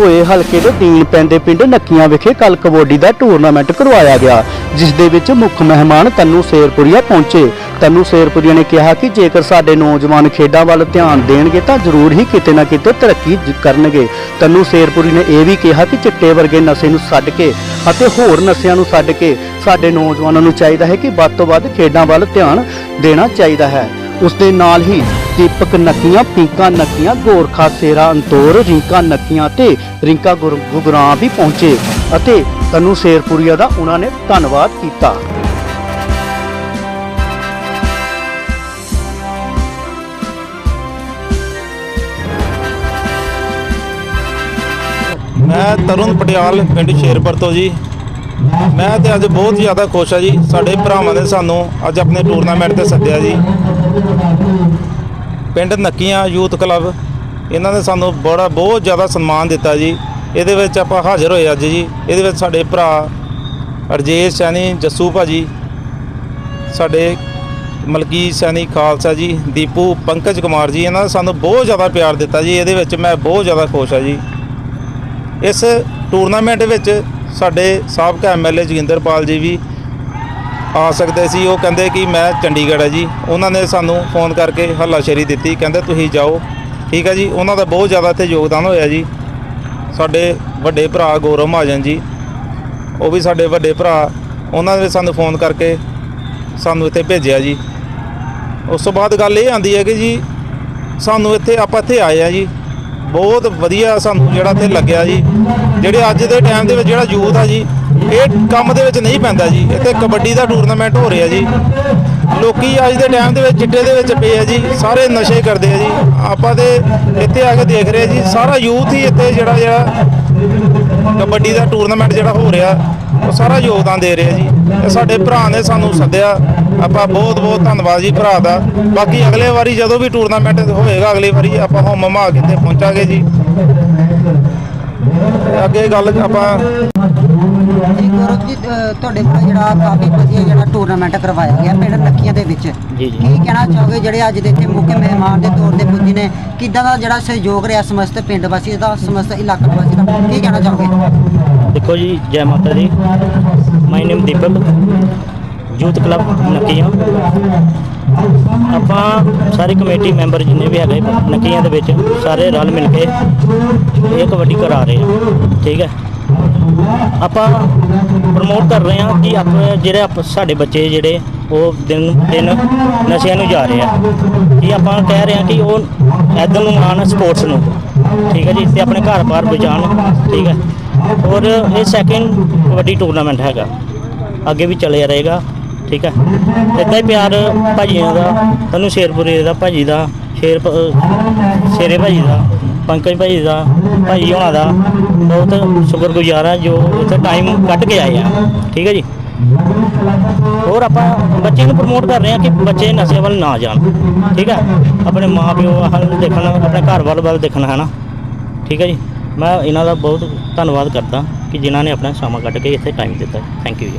ਹੋਏ ਹਲਕੇ ਦੇ ਦੀਨ ਪੈਂਦੇ ਪਿੰਡ ਨੱਕੀਆਂ ਵਿਖੇ ਕੱਲ ਕਬੱਡੀ ਦਾ ਟੂਰਨਾਮੈਂਟ ਕਰਵਾਇਆ ਗਿਆ, ਜਿਸ ਦੇ ਵਿੱਚ ਮੁੱਖ ਮਹਿਮਾਨ ਤੰਨੂ ਸ਼ੇਰਪੁਰੀਆ ਪਹੁੰਚੇ। ਤੰਨੂ ਸ਼ੇਰਪੁਰੀਆ ਨੇ ਕਿਹਾ ਕਿ ਜੇਕਰ ਸਾਡੇ ਨੌਜਵਾਨ ਖੇਡਾਂ ਵੱਲ ਧਿਆਨ ਦੇਣਗੇ ਤਾਂ ਜ਼ਰੂਰ ਹੀ ਕਿਤੇ ਨਾ ਕਿਤੇ ਤਰੱਕੀ ਕਰਨਗੇ। ਤੰਨੂ ਸ਼ੇਰਪੁਰੀ ਨੇ ਇਹ ਵੀ ਕਿਹਾ ਕਿ ਚਿੱਟੇ ਵਰਗੇ ਨਸ਼ੇ ਨੂੰ ਛੱਡ ਕੇ ਅਤੇ ਹੋਰ ਨਸ਼ਿਆਂ ਨੂੰ ਛੱਡ ਕੇ ਸਾਡੇ ਨੌਜਵਾਨਾਂ ਨੂੰ ਚਾਹੀਦਾ ਹੈ ਕਿ ਵੱਧ ਤੋਂ ਵੱਧ ਖੇਡਾਂ ਵੱਲ ਧਿਆਨ ਦੇਣਾ ਚਾਹੀਦਾ ਹੈ। ਉਸ ਦੇ ਨਾਲ ਹੀ ਦੀਪਕ ਨੱਕੀਆਂ, ਪੀਕਾ ਨੱਕੀਆਂ, ਗੋਰਖਾ ਸੇਰਾ ਅੰਤੋਰ, ਰਿੰਕਾ ਨੱਕੀਆਂ ਤੇ ਰਿੰਕਾ ਗੁਗਰਾਂ ਵੀ ਪਹੁੰਚੇ ਅਤੇ ਤਨੂ ਸ਼ੇਰਪੁਰੀਆ ਦਾ ਉਹਨਾਂ ਨੇ ਧੰਨਵਾਦ ਕੀਤਾ। ਮੈਂ ਤਰੁਣ ਪਟਿਆਲ, ਪਿੰਡ ਸ਼ੇਰਪੁਰ ਤੋਂ ਜੀ। ਮੈਂ ਤੇ ਅੱਜ ਬਹੁਤ ਜ਼ਿਆਦਾ ਖੁਸ਼ ਆ ਜੀ, ਸਾਡੇ ਭਰਾਵਾਂ ਨੇ ਸਾਨੂੰ ਅੱਜ ਆਪਣੇ ਟੂਰਨਾਮੈਂਟ ਤੇ ਸੱਦਿਆ ਜੀ। ਪਿੰਡ ਨੱਕੀਆਂ ਯੂਥ ਕਲੱਬ, ਇਹਨਾਂ ਨੇ ਸਾਨੂੰ ਬੜਾ, ਬਹੁਤ ਜ਼ਿਆਦਾ ਸਨਮਾਨ ਦਿੱਤਾ ਜੀ। ਇਹਦੇ ਵਿੱਚ ਆਪਾਂ ਹਾਜ਼ਰ ਹੋਏ ਅੱਜ ਜੀ। ਇਹਦੇ ਵਿੱਚ ਸਾਡੇ ਭਰਾ ਅਰਜੇਸ਼ ਸੈਣੀ, ਜੱਸੂ ਭਾਜੀ, ਸਾਡੇ ਮਲਕੀ ਸੈਣੀ ਖਾਲਸਾ ਜੀ, ਦੀਪੂ, ਪੰਕਜ ਕੁਮਾਰ ਜੀ, ਇਹਨਾਂ ਨੇ ਸਾਨੂੰ ਬਹੁਤ ਜ਼ਿਆਦਾ ਪਿਆਰ ਦਿੱਤਾ ਜੀ। ਇਹਦੇ ਵਿੱਚ ਮੈਂ ਬਹੁਤ ਜ਼ਿਆਦਾ ਖੁਸ਼ ਹਾਂ ਜੀ। ਇਸ ਟੂਰਨਾਮੈਂਟ ਵਿੱਚ ਸਾਡੇ ਸਾਬਕਾ ਐਮਐਲਏ ਜੋਗਿੰਦਰਪਾਲ ਜੀ ਵੀ ਆ ਸਕਦੇ ਸੀ, ਉਹ ਕਹਿੰਦੇ ਕਿ ਮੈਂ ਚੰਡੀਗੜ੍ਹ ਹੈ ਜੀ। ਉਹਨਾਂ ਨੇ ਸਾਨੂੰ ਫੋਨ ਕਰਕੇ ਹੱਲਾਸ਼ੇਰੀ ਦਿੱਤੀ, ਕਹਿੰਦੇ ਤੁਸੀਂ ਜਾਓ। ਠੀਕ ਹੈ ਜੀ, ਉਹਨਾਂ ਦਾ ਬਹੁਤ ਜ਼ਿਆਦਾ ਇੱਥੇ ਯੋਗਦਾਨ ਹੋਇਆ ਜੀ। ਸਾਡੇ ਵੱਡੇ ਭਰਾ ਗੌਰਵ ਮਹਾਜਨ ਜੀ, ਉਹ ਵੀ ਸਾਡੇ ਵੱਡੇ ਭਰਾ, ਉਹਨਾਂ ਨੇ ਸਾਨੂੰ ਫੋਨ ਕਰਕੇ ਸਾਨੂੰ ਇੱਥੇ ਭੇਜਿਆ ਜੀ। ਉਸ ਤੋਂ ਬਾਅਦ ਗੱਲ ਇਹ ਆਂਦੀ ਹੈ ਕਿ ਜੀ, ਸਾਨੂੰ ਇੱਥੇ, ਆਪਾਂ ਇੱਥੇ ਆਏ ਆ ਜੀ। ਬਹੁਤ ਵਧੀਆ ਸਾਨੂੰ ਜਿਹੜਾ ਇੱਥੇ ਲੱਗਿਆ ਜੀ। ਜਿਹੜੇ ਅੱਜ ਦੇ ਟਾਈਮ ਦੇ ਵਿੱਚ ਜਿਹੜਾ ਯੂਥ ਆ ਜੀ, ਇਹ ਕੰਮ ਦੇ ਵਿੱਚ ਨਹੀਂ ਪੈਂਦਾ ਜੀ। ਇੱਥੇ ਕਬੱਡੀ ਦਾ ਟੂਰਨਾਮੈਂਟ ਹੋ ਰਿਹਾ ਜੀ। ਲੋਕੀ ਅੱਜ ਦੇ ਟਾਈਮ ਦੇ ਵਿੱਚ, ਚਿੱਟੇ ਦੇ ਵਿੱਚ ਪਏ ਆ ਜੀ। ਸਾਰੇ ਨਸ਼ੇ ਕਰਦੇ ਆ ਜੀ। ਆਪਾਂ ਤੇ ਇੱਥੇ ਆ ਕੇ ਦੇਖ ਰਹੇ ਜੀ। ਸਾਰਾ ਯੂਥ ਹੀ ਇੱਥੇ ਜਿਹੜਾ ਜਿਹੜਾ ਕਬੱਡੀ ਦਾ ਟੂਰਨਾਮੈਂਟ ਜਿਹੜਾ ਹੋ ਰਿਹਾ, ਉਹ ਸਾਰਾ ਯੋਗਦਾਨ ਦੇ ਰਿਹਾ ਜੀ। ਇਹ ਸਾਡੇ ਭਰਾ ਨੇ ਸਾਨੂੰ ਸੱਦਿਆ। ਆਪਾਂ ਬਹੁਤ ਬਹੁਤ ਧੰਨਵਾਦ ਜੀ ਭਰਾ ਦਾ। ਬਾਕੀ ਅਗਲੇ ਵਾਰੀ ਜਦੋਂ ਵੀ ਟੂਰਨਾਮੈਂਟ ਹੋਏਗਾ ਅਗਲੀ ਵਾਰੀ ਆਪਾਂ ਹੋਮ ਮਮਾ ਕੇ ਤੇ ਪਹੁੰਚਾਂਗੇ ਜੀ। ਅੱਗੇ ਗੱਲ ਆਪਾਂ ਜੀ ਗੌਰਵ ਜੀ ਤੁਹਾਡੇ ਕੋਲ ਜਿਹੜਾ ਕਾਫੀ ਵਧੀਆ ਜਿਹੜਾ ਟੂਰਨਾਮੈਂਟ ਕਰਵਾਇਆ ਗਿਆ ਪਿੰਡ ਨੱਕੀਆਂ ਦੇ ਵਿੱਚ। ਜੀ, ਜੀ। ਕੀ ਕਹਿਣਾ ਚਾਹੋਗੇ ਜਿਹੜੇ ਅੱਜ ਦੇ ਇੱਥੇ ਮੁੱਖ ਮਹਿਮਾਨ ਦੇ ਤੌਰ ਤੇ ਪੁੱਜੇ ਨੇ? ਕਿੱਦਾਂ ਦਾ ਜਿਹੜਾ ਸਹਿਯੋਗ ਰਿਹਾ ਸਮਸਤ ਪਿੰਡ ਵਾਸੀ ਦਾ ਸਮਸਤ ਇਲਾਕਾ ਵਾਸੀ ਦਾ? ਕੀ ਕਹਿਣਾ ਚਾਹੋਗੇ? ਦੇਖੋ ਜੀ ਜੈ ਮਾਤਾ ਦੀ। ਮਾਈ ਨੇਮ ਦੀਪਕ। Youth club ਨਕੀਆਂ। ਆਪਾਂ ਸਾਰੇ ਕਮੇਟੀ ਮੈਂਬਰ ਜਿੰਨੇ ਵੀ ਹੈਗੇ ਨਕੀਆਂ ਦੇ ਵਿੱਚ ਸਾਰੇ ਰਲ ਮਿਲ ਕੇ ਇਹ ਕਬੱਡੀ ਕਰਾ ਰਹੇ ਹਾਂ ਠੀਕ ਹੈ। ਆਪਾਂ ਪ੍ਰਮੋਟ ਕਰ ਰਹੇ ਹਾਂ ਕਿ ਆਪਾਂ ਜਿਹੜੇ ਆਪ- ਸਾਡੇ ਬੱਚੇ ਜਿਹੜੇ ਉਹ ਦਿਨ ਦਿਨ ਨਸ਼ਿਆਂ ਨੂੰ ਜਾ ਰਹੇ ਆ। ਕਿ ਆਪਾਂ ਕਹਿ ਰਹੇ ਹਾਂ ਕਿ ਉਹ ਇੱਧਰ ਨੂੰ ਆਉਣ ਸਪੋਰਟਸ ਨੂੰ, ਠੀਕ ਹੈ ਜੀ, ਤੇ ਆਪਣੇ ਘਰ ਬਾਹਰ ਬਚਾਉਣ, ਠੀਕ ਹੈ। ਔਰ ਇਹ ਸੈਕਿੰਡ ਕਬੱਡੀ ਟੂਰਨਾਮੈਂਟ ਹੈਗਾ। ਅੱਗੇ ਵੀ ਚੱਲਿਆ ਰਹੇਗਾ। ਠੀਕ ਹੈ? ਇੱਦਾਂ ਹੀ ਪਿਆਰ ਭਾਜੀਆਂ ਦਾ ਤੁਹਾਨੂੰ ਸ਼ੇਰਪੁਰੇ ਦਾ ਭਾਜੀ ਦਾ, ਸ਼ੇਰ ਭ- ਅਹ ਸ਼ੇਰੇ ਭਾਜੀ ਦਾ, ਪੰਕਜ ਭਾਜੀ ਦਾ, ਭਾਜੀ ਹੋਣਾ ਦਾ, ਬਹੁਤ ਸ਼ੁਕਰਗੁਜ਼ਾਰ ਆ ਜੋ ਇੱਥੇ ਟਾਈਮ ਕੱਢ ਕੇ ਆਏ ਆ। ਠੀਕ ਹੈ ਜੀ? ਹੋਰ ਆਪਾਂ ਬੱਚਿਆਂ ਨੂੰ ਪ੍ਰਮੋਟ ਕਰ ਰਹੇ ਹਾਂ ਕਿ ਬੱਚੇ ਨਸ਼ੇ ਵੱਲ ਨਾ ਜਾਣ। ਠੀਕ ਹੈ? ਆਪਣੇ ਮਾਪਿਓ ਵੱਲ ਦੇਖਣ, ਆਪਣੇ ਘਰ ਵੱਲ ਵੱਲ ਦੇਖਣ ਹੈ ਨਾ ਠੀਕ ਹੈ ਜੀ? ਮੈਂ ਇਹਨਾਂ ਦਾ ਬਹੁਤ ਧੰਨਵਾਦ ਕਰਦਾ ਕਿ ਜਿਨ੍ਹਾਂ ਨੇ ਆਪਣਾ ਸਮਾਂ ਕੱਢ ਕੇ ਇੱਥੇ ਟਾਈਮ ਦਿੱਤਾ। ਥੈਂਕ ਯੂ ਜੀ।